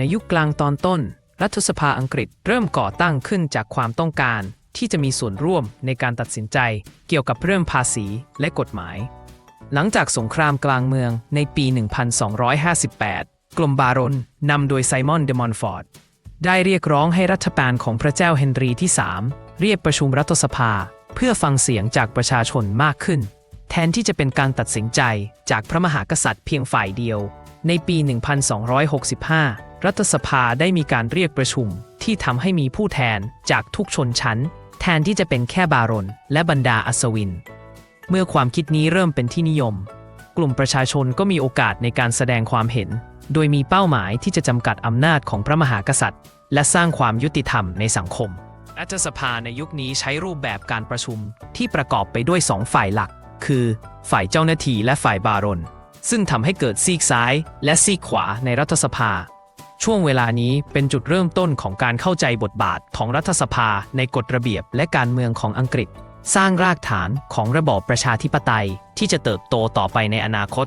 ในยุคกลางตอนต้น รัฐสภาอังกฤษเริ่มก่อตั้งขึ้นจากความต้องการ ที่จะมีส่วนร่วมในการตัดสินใจ เกี่ยวกับเรื่องภาษีและกฎหมาย หลังจากสงครามกลางเมืองในปี 1258 กลุ่มบารอนนำโดยไซมอนเดมอนฟอร์ดได้เรียกร้องให้รัฐบาลของพระเจ้าเฮนรีที่ 3 เรียกประชุมรัฐสภา เพื่อฟังเสียงจากประชาชนมากขึ้น แทนที่จะเป็นการตัดสินใจจากพระมหากษัตริย์เพียงฝ่ายเดียว ในปี 1265 รัฐสภาได้มีการเรียกประชุมที่ทำให้มีผู้แทนจากทุกชนชั้น แทนที่จะเป็นแค่บารอนและบรรดาอัศวิน เมื่อความคิดนี้เริ่มเป็นที่นิยม กลุ่มประชาชนก็มีโอกาสในการแสดงความเห็น โดยมีเป้าหมายที่จะจำกัดอำนาจของพระมหากษัตริย์ และสร้างความยุติธรรมในสังคม รัฐสภาในยุคนี้ใช้รูปแบบการประชุมที่ประกอบไปด้วยสองฝ่ายหลัก คือ ฝ่ายเจ้าหน้าที่และฝ่ายบารอนซึ่งทำให้เกิดซีกซ้ายและซีกขวาในรัฐสภา ช่วงเวลานี้เป็นจุดเริ่มต้นของการเข้าใจบทบาทของรัฐสภาในกฎระเบียบและการเมืองของอังกฤษ สร้างรากฐานของระบอบประชาธิปไตยที่จะเติบโตต่อไปในอนาคต